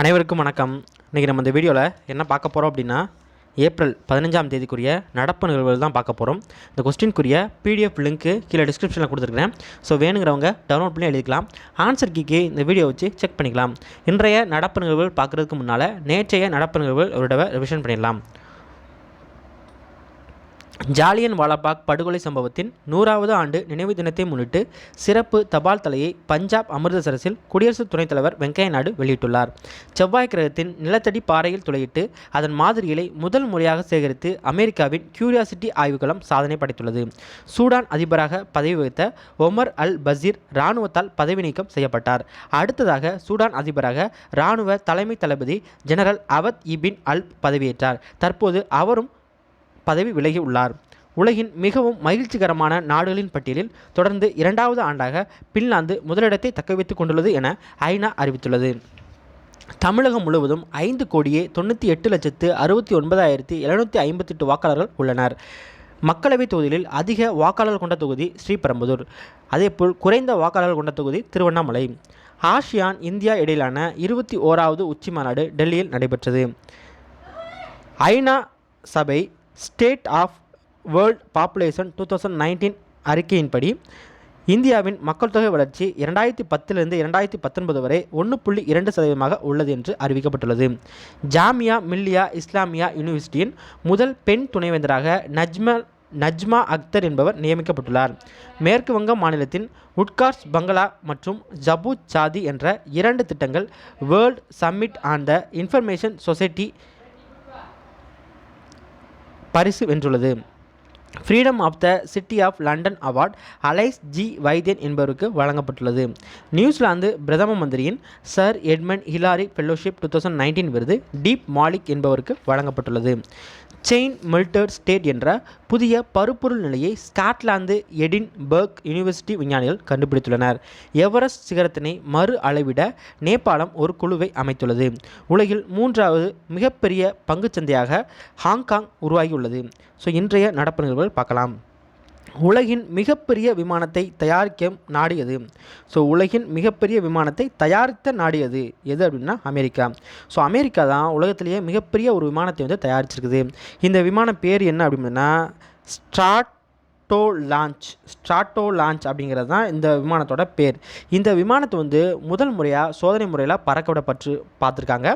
அனைவருக்கும் வணக்கம். இன்றைக்கி நம்ம இந்த வீடியோவில் என்ன பார்க்க போகிறோம் அப்படின்னா ஏப்ரல் பதினஞ்சாம் தேதிக்குரிய நடப்பு நிகழ்வுகள் தான் பார்க்க போகிறோம் இந்த கொஸ்டின்குரிய பிடிஎஃப் லிங்க்கு கீழே டிஸ்கிரிப்ஷனில் கொடுத்துருக்கேன் ஸோ வேணுங்கிறவங்க டவுன்லோட் பண்ணி எழுதிக்கலாம். ஆன்சர் கீக்கு இந்த வீடியோ வச்சு செக் பண்ணிக்கலாம். இன்றைய நடப்பு நிகழ்வுகள் பார்க்குறதுக்கு முன்னால் நேற்றைய நடப்பு நிகழ்வுகள் ஒரு தடவை ரிவிஷன் பண்ணிடலாம். ஜாலியன் வாலாபாக் படுகொலை சம்பவத்தின் நூறாவது ஆண்டு நினைவு தினத்தை முன்னிட்டு சிறப்பு தபால் தலையை பஞ்சாப் அமிர்தசரஸில் குடியரசு துணைத் தலைவர் வெங்கையா நாயுடு வெளியிட்டுள்ளார். செவ்வாய் கிரகத்தின் நிலத்தடி பாறையில் துளையிட்டு அதன் மாதிரிகளை முதல் முறையாக சேகரித்து அமெரிக்காவின் கியூரியாசிட்டி ஆய்வுகளம் சாதனை படைத்துள்ளது. சூடான் அதிபராக பதவி வகித்த ஒமர் அல் பசீர் இராணுவத்தால் பதவி நீக்கம் செய்யப்பட்டார். அடுத்ததாக சூடான் அதிபராக இராணுவ தலைமை தளபதி ஜெனரல் அவத் இபின் அல் பதவியேற்றார். தற்போது அவரும் பதவி விலகி உள்ளார். உலகின் மிகவும் மகிழ்ச்சிகரமான நாடுகளின் பட்டியலில் தொடர்ந்து இரண்டாவது ஆண்டாக பின்லாந்து முதலிடத்தை தக்கவைத்துக் கொண்டுள்ளது என ஐநா அறிவித்துள்ளது. தமிழகம் முழுவதும் ஐந்து கோடியே தொண்ணூற்றி எட்டு லட்சத்து அறுபத்தி ஒன்பதாயிரத்தி எழுநூற்றி ஐம்பத்தெட்டு வாக்காளர்கள் உள்ளனர். மக்களவைத் தொகுதியில் அதிக வாக்காளர் கொண்ட தொகுதி ஸ்ரீபெரும்புதூர். அதேபோல் குறைந்த வாக்காளர்கள் கொண்ட தொகுதி திருவண்ணாமலை. ஆசியான் இந்தியா இடையிலான இருபத்தி ஓராவது உச்சி மாநாடு டெல்லியில் நடைபெற்றது. ஐநா சபை state of world population two thousand nineteen அறிக்கையின்படி இந்தியாவின் மக்கள் தொகை வளர்ச்சி இரண்டாயிரத்தி பத்திலிருந்து இரண்டாயிரத்தி பத்தொன்பது வரை ஒன்று புள்ளி இரண்டு சதவீதமாக உள்ளது என்று அறிவிக்கப்பட்டுள்ளது. ஜாமியா மில்லியா இஸ்லாமியா யூனிவர்சிட்டியின் முதல் பெண் துணைவேந்தராக நஜ்மா நஜ்மா அக்தர் என்பவர் நியமிக்கப்பட்டுள்ளார். மேற்கு வங்கம் மாநிலத்தின் உட்கார்ஸ் பங்களா மற்றும் ஜபூத் சாதி என்ற இரண்டு திட்டங்கள் world summit on the information society பரிசு வென்றுள்ளது. Freedom of the city of London award Alice G Vaidyan என்பவருக்கு வழங்கப்பட்டுள்ளது. நியூசிலாந்து பிரதம மந்திரியின் Sir Edmund Hillary fellowship two thousand nineteen விருது டீப் மாலிக் என்பவருக்கு வழங்கப்பட்டுள்ளது. செயின் மில்டர்ட் ஸ்டேட் என்ற புதிய பருப்பொருள் நிலையை ஸ்காட்லாந்து எடின்பர்க் யூனிவர்சிட்டி விஞ்ஞானிகள் கண்டுபிடித்துள்ளனர். எவரெஸ்ட் சிகரத்தினை மறு அளவிட நேபாளம் ஒரு குழுவை அமைத்துள்ளது. உலகில் மூன்றாவது மிகப்பெரிய பங்குச்சந்தையாக ஹாங்காங் உருவாகியுள்ளது. ஸோ இன்றைய நடப்பு நிகழ்வுகள் பார்க்கலாம். உலகின் மிகப்பெரிய விமானத்தை தயாரிக்கும் நாடு எது ஸோ உலகின் மிகப்பெரிய விமானத்தை தயாரித்த நாடு எது எது அப்படின்னா அமெரிக்கா. ஸோ அமெரிக்கா தான் உலகத்திலேயே மிகப்பெரிய ஒரு விமானத்தை வந்து தயாரிச்சிருக்குது. இந்த விமான பேர் என்ன அப்படின்னா ஸ்ட்ராட்டோ லான்ச். ஸ்ட்ராட்டோ லான்ச் அப்படிங்கிறது தான் இந்த விமானத்தோட பேர். இந்த விமானத்தை வந்து முதல் முறையாக சோதனை முறையில் பறக்க விடப்பட்டு பார்த்துருக்காங்க.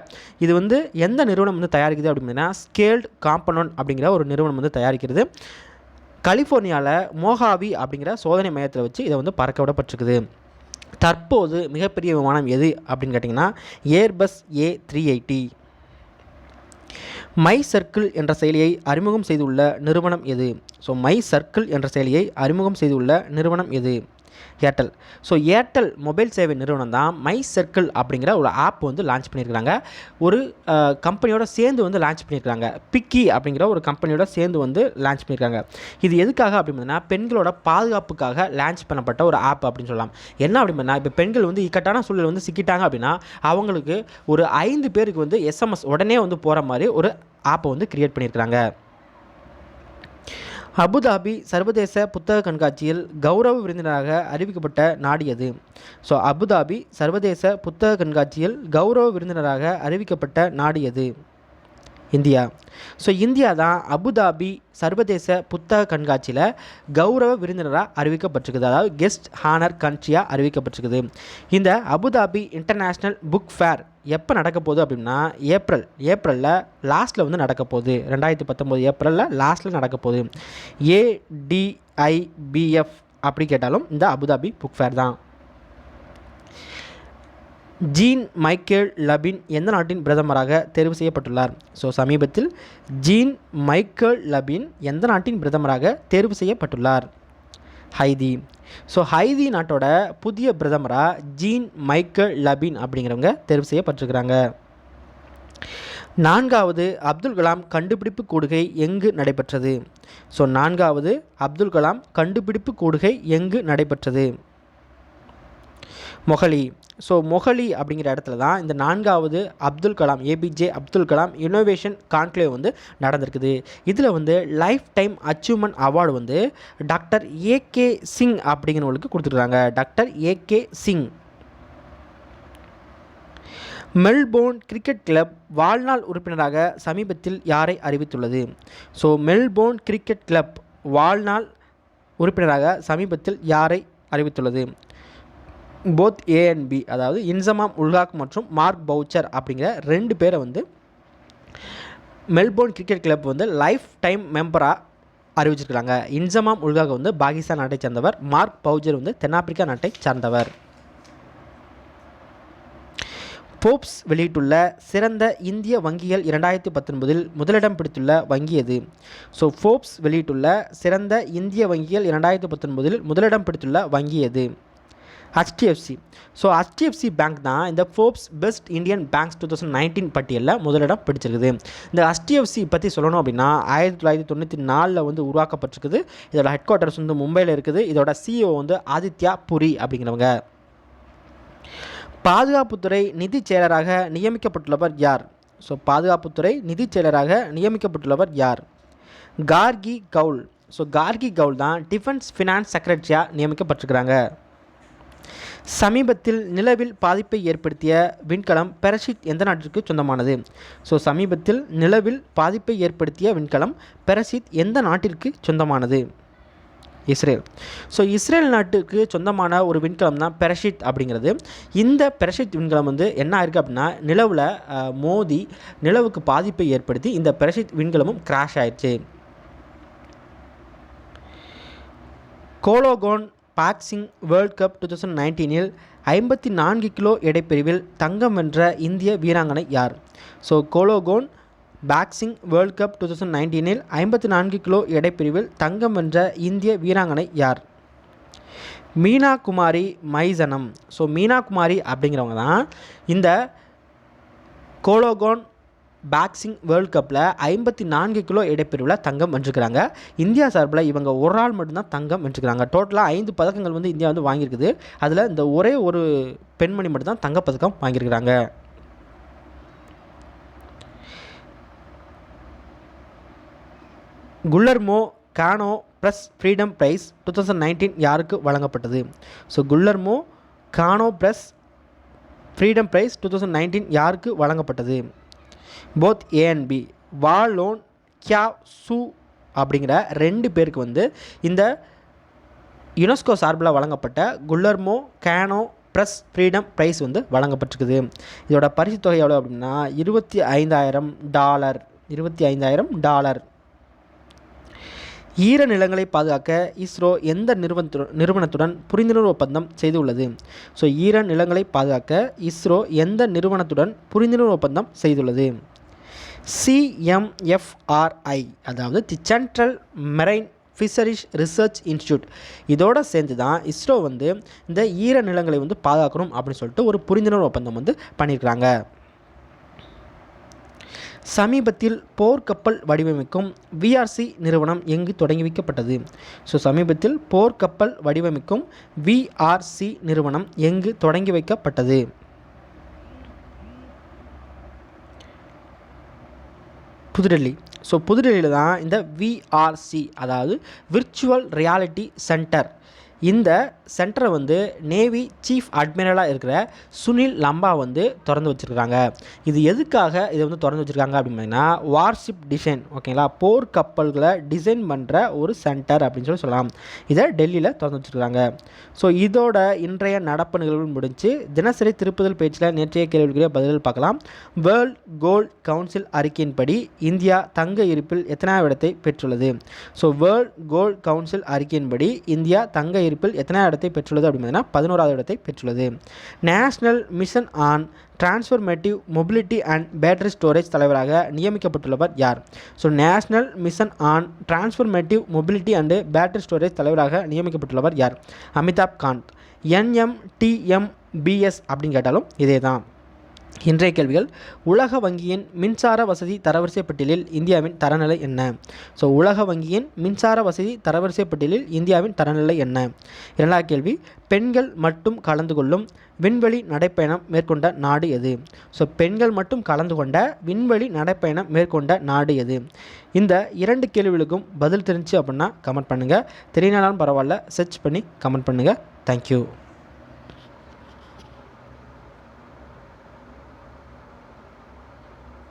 இது வந்து எந்த நிறுவனம் வந்து தயாரிக்குது அப்படின்னா ஸ்கேல்டு காம்பனன் அப்படிங்கிற ஒரு நிறுவனம் வந்து தயாரிக்கிறது. கலிஃபோர்னியாவில் மோகாவி அப்படிங்கிற சோதனை மையத்தில் வச்சு இதை வந்து பறக்க விடப்பட்டிருக்குது. தற்போது மிகப்பெரிய விமானம் எது அப்படின்னு கேட்டிங்கன்னா Airbus A three eighty my circle என்ற செயலியை அறிமுகம் செய்துள்ள நிறுவனம் எது? ஸோ மை சர்க்கிள் என்ற செயலியை அறிமுகம் செய்துள்ள நிறுவனம் எது? ஏர்டெல் ஸோ ஏர்டெல் மொபைல் சேவை நிறுவனம் தான் மை சர்க்கிள் அப்படிங்கிற ஒரு ஆப் வந்து லான்ச் பண்ணியிருக்கிறாங்க. ஒரு கம்பெனியோட சேர்ந்து வந்து லான்ச் பண்ணியிருக்காங்க பிக்கி அப்படிங்கிற ஒரு கம்பெனியோட சேர்ந்து வந்து லான்ச் பண்ணியிருக்காங்க இது எதுக்காக அப்படின்னா பெண்களோட பாதுகாப்புக்காக லான்ச் பண்ணப்பட்ட ஒரு ஆப் அப்படின்னு சொல்லலாம். என்ன அப்படின்னா இப்போ பெண்கள் வந்து இக்கட்டான சூழல் வந்து சிக்கிட்டாங்க அப்படின்னா அவங்களுக்கு ஒரு ஐந்து பேருக்கு வந்து எஸ்எம்எஸ் உடனே வந்து போகிற மாதிரி ஒரு ஆப்பை வந்து கிரியேட் பண்ணியிருக்கிறாங்க. அபுதாபி சர்வதேச புத்தக கண்காட்சியில் கௌரவ விருந்தினராக அறிவிக்கப்பட்ட நாடு எது? ஸோ அபுதாபி சர்வதேச புத்தக கண்காட்சியில் கௌரவ விருந்தினராக அறிவிக்கப்பட்ட நாடு எது? இந்தியா. ஸோ இந்தியா தான் அபுதாபி சர்வதேச புத்தக கண்காட்சியில் கௌரவ விருந்தினராக அறிவிக்கப்பட்டிருக்குது. அதாவது கெஸ்ட் ஹானர் கண்ட்ரியாக அறிவிக்கப்பட்டிருக்குது. இந்த அபுதாபி இன்டர்நேஷ்னல் புக் ஃபேர் எப்போ நடக்க போகுது அப்படின்னா ஏப்ரல் ஏப்ரலில் லாஸ்ட்டில் வந்து நடக்க போகுது. ரெண்டாயிரத்தி பத்தொம்போது ஏப்ரலில் லாஸ்ட்டில் நடக்க போகுது. ஏடிஐபிஎஃப் அப்படி கேட்டாலும் இந்த அபுதாபி புக் ஃபேர் தான். ஜீன் மைக்கேல் லபின் எந்த நாட்டின் பிரதமராக தேர்வு செய்யப்பட்டுள்ளார்? ஸோ சமீபத்தில் ஜீன் மைக்கேல் லபின் எந்த நாட்டின் பிரதமராக தேர்வு செய்யப்பட்டுள்ளார்? ஹைதி. ஸோ ஹைதி நாட்டோட புதிய பிரதமராக ஜீன் மைக்கேல் லபின் அப்படிங்கிறவங்க தேர்வு செய்யப்பட்டிருக்கிறாங்க. நான்காவது அப்துல் கலாம் கண்டுபிடிப்பு கூடுகை எங்கு நடைபெற்றது? ஸோ நான்காவது அப்துல் கலாம் கண்டுபிடிப்பு கூடுகை எங்கு நடைபெற்றது? மொஹலி. ஸோ மொஹலி அப்படிங்கிற இடத்துல தான் இந்த நான்காவது Abdul Kalam APJ Abdul Kalam innovation conclave வந்து நடந்திருக்குது. இதில் வந்து லைஃப் டைம் அச்சீவ்மெண்ட் அவார்டு வந்து டாக்டர் ஏகே சிங் அப்படிங்கிறவங்களுக்கு கொடுத்துருக்காங்க. Doctor AK Singh Melbourne cricket club வாழ்நாள் உறுப்பினராக சமீபத்தில் யாரை அறிவித்துள்ளது? ஸோ மெல்போர்ன் கிரிக்கெட் கிளப் வாழ்நாள் உறுப்பினராக சமீபத்தில் யாரை அறிவித்துள்ளது? போத் ஏஎன்பி அதாவது இன்சமாம் உல்ஹாக் மற்றும் மார்க் பவுச்சர் அப்படிங்கிற ரெண்டு பேரை வந்து மெல்போர்ன் கிரிக்கெட் கிளப் வந்து லைஃப் டைம் மெம்பராக அறிவிச்சிருக்கிறாங்க. இன்சமாம் உல்காக வந்து பாகிஸ்தான் நாட்டை சேர்ந்தவர். மார்க் பவுஜர் வந்து தென்னாப்பிரிக்கா நாட்டை சார்ந்தவர். போப்ஸ் வெளியிட்டுள்ள சிறந்த இந்திய வங்கிகள் இரண்டாயிரத்தி பத்தொன்பதில் முதலிடம் பிடித்துள்ள வங்கி எது? ஸோ ஃபோப்ஸ் வெளியிட்டுள்ள சிறந்த இந்திய வங்கிகள் இரண்டாயிரத்தி பத்தொன்பதில் முதலிடம் பிடித்துள்ள வங்கி எது? ஹெச்டிஎஃப்சி ஸோ ஹெச்டிஎஃப்சி பேங்க் தான் இந்த Forbes best Indian banks two thousand nineteen பட்டியலில் முதலிடம் பிடிச்சிருக்குது. இந்த ஹெச்டிஎஃப்சி பற்றி சொல்லணும் அப்படின்னா ஆயிரத்தி தொள்ளாயிரத்தி தொண்ணூற்றி நாலில் வந்து உருவாக்கப்பட்டிருக்குது. இதோட ஹெட் குவார்ட்டர்ஸ் வந்து மும்பையில் இருக்குது. இதோட சிஇஓ வந்து ஆதித்யா புரி அப்படிங்கிறவங்க. பாதுகாப்புத்துறை நிதி செயலராக நியமிக்கப்பட்டுள்ளவர் யார்? ஸோ பாதுகாப்புத்துறை நிதி செயலராக நியமிக்கப்பட்டுள்ளவர் யார்? கார்கி கவுல். ஸோ கார்கி கவுல் தான் டிஃபென்ஸ் ஃபினான்ஸ் செக்ரட்டரியாக நியமிக்கப்பட்டிருக்கிறாங்க. சமீபத்தில் நிலவில் பாதிப்பை ஏற்படுத்திய விண்கலம் பெரசிட் எந்த நாட்டிற்கு சொந்தமானது? ஸோ சமீபத்தில் நிலவில் பாதிப்பை ஏற்படுத்திய விண்கலம் பெரசித் எந்த நாட்டிற்கு சொந்தமானது? இஸ்ரேல். ஸோ இஸ்ரேல் நாட்டுக்கு சொந்தமான ஒரு விண்கலம் தான் பெரஷித் அப்படிங்கிறது. இந்த பெரஷித் விண்கலம் வந்து என்ன ஆயிருக்கு அப்படின்னா நிலவில் மோதி நிலவுக்கு பாதிப்பை ஏற்படுத்தி இந்த பெரஷித் விண்கலமும் கிராஷ் ஆயிடுச்சு. Cologne boxing world cup two thousand நைன்டீனில் ஐம்பத்தி நான்கு கிலோ எடைப்பிரிவில் தங்கம் வென்ற இந்திய வீராங்கனை யார்? So Cologne boxing world cup two thousand நைன்டீனில் ஐம்பத்தி நான்கு கிலோ எடைப்பிரிவில் தங்கம் வென்ற இந்திய வீராங்கனை யார்? மீனா குமாரி மைசனம். ஸோ மீனா குமாரி அப்படிங்கிறவங்க தான் இந்த கோலோகோன் பாக்ஸிங் வேர்ல்ட் கப்பில் ஐம்பத்தி நான்கு கிலோ இடைப்பிரிவில் தங்கம் வென்றுக்கிறாங்க இந்தியா சார்பில் இவங்க ஒரு ஆள் மட்டும்தான் தங்கம் வென்றுக்கிறாங்க டோட்டலாக ஐந்து பதக்கங்கள் வந்து இந்தியா வந்து வாங்கியிருக்குது. அதில் இந்த ஒரே ஒரு பெண்மணி மட்டும்தான் தங்கப்பதக்கம் வாங்கியிருக்கிறாங்க. Guillermo Cano press freedom prize two thousand nineteen யாருக்கு வழங்கப்பட்டது? So Guillermo Cano press freedom prize two thousand nineteen யாருக்கு வழங்கப்பட்டது? போத் ஏஎன்பி வாலோன் கியா சு அப்படிங்கிற ரெண்டு பேருக்கு வந்து இந்த யுனெஸ்கோ சார்பில் வழங்கப்பட்ட Guillermo Cano press freedom prize வந்து வழங்கப்பட்டிருக்குது. இதோட பரிசு தொகை எவ்வளோ அப்படின்னா இருபத்தி ஐந்தாயிரம் டாலர். இருபத்தி ஐந்தாயிரம் டாலர். ஈர நிலங்களை பாதுகாக்க இஸ்ரோ எந்த நிறுவனத்துடன் நிறுவனத்துடன் புரிந்துணர்வு ஒப்பந்தம் செய்துள்ளது? ஸோ ஈர நிலங்களை பாதுகாக்க இஸ்ரோ எந்த நிறுவனத்துடன் புரிந்துணர்வு ஒப்பந்தம் செய்துள்ளது? சிஎம்எஃப்ஆர்ஐ அதாவது the central marine fisheries research institute இதோடு சேர்ந்து தான் இஸ்ரோ வந்து இந்த ஈர நிலங்களை வந்து பாதுகாக்கணும் அப்படின்னு சொல்லிட்டு ஒரு புரிந்துணர்வு ஒப்பந்தம் வந்து பண்ணியிருக்கிறாங்க. சமீபத்தில் போர்க்கப்பல் வடிவமைக்கும் விஆர்சி நிறுவனம் எங்கு தொடங்கி வைக்கப்பட்டது? ஸோ சமீபத்தில் போர்க்கப்பல் வடிவமைக்கும் விஆர்சி நிறுவனம் எங்கு தொடங்கி வைக்கப்பட்டது? புதுடெல்லி. ஸோ புதுடெல்லியில் தான் இந்த விஆர்சி அதாவது விர்ச்சுவல் ரியாலிட்டி சென்டர் இந்த சென்டரை வந்து நேவி சீஃப் அட்மிரலாக இருக்கிற சுனில் லம்பா வந்து திறந்து வச்சுருக்காங்க. இது எதுக்காக இதை வந்து திறந்து வச்சுருக்காங்க அப்படின்னா வார்ஷிப் டிசைன் ஓகேங்களா போர் கப்பல்களை டிசைன் பண்ணுற ஒரு சென்டர் அப்படின்னு சொல்லி சொல்லலாம். இதை டெல்லியில் திறந்து வச்சுருக்காங்க. ஸோ இதோட இன்றைய நடப்பு நிகழ்வு முடிஞ்சு தினசரி திருப்புதல் பேச்சில் நேற்றைய கேள்விக்குரிய பதில்கள் பார்க்கலாம். வேர்ல்ட் கோல்ட் கவுன்சில் அறிக்கையின்படி இந்தியா தங்க இருப்பில் எத்தனாவது இடத்தை பெற்றுள்ளது? ஸோ வேர்ல்ட் கோல்ட் கவுன்சில் அறிக்கையின்படி இந்தியா தங்க இருப்பில் எத்தனாவது இடத்தை பெற்றுள்ளது அப்படின்னு பதினோராவது இடத்தை பெற்றுள்ளது. National mission on transformative mobility and battery storage தலைவராக நியமிக்கப்பட்டுள்ளவர் யார்? So national mission on transformative mobility and battery storage தலைவராக நியமிக்கப்பட்டுள்ளவர் யார்? அமிதாப் காந்த். என்எம்டிஎம்பிஎஸ் அப்படின்னு கேட்டாலும் இதே தான் இன்றைய கேள்விகள் உலக வங்கியின் மின்சார வசதி தரவரிசை பட்டியலில் இந்தியாவின் தரநிலை என்ன? ஸோ உலக வங்கியின் மின்சார வசதி தரவரிசை பட்டியலில் இந்தியாவின் தரநிலை என்ன? இரண்டாவது கேள்வி பெண்கள் மட்டும் கலந்து கொள்ளும் விண்வெளி நடைப்பயணம் மேற்கொண்ட நாடு எது? ஸோ பெண்கள் மட்டும் கலந்து கொண்ட விண்வெளி நடைப்பயணம் மேற்கொண்ட நாடு எது? இந்த இரண்டு கேள்விகளுக்கும் பதில் தெரிஞ்சு அப்படின்னா கமெண்ட் பண்ணுங்கள் தெரியனாலும் பரவாயில்ல சர்ச் பண்ணி கமெண்ட் பண்ணுங்கள் தேங்க்யூ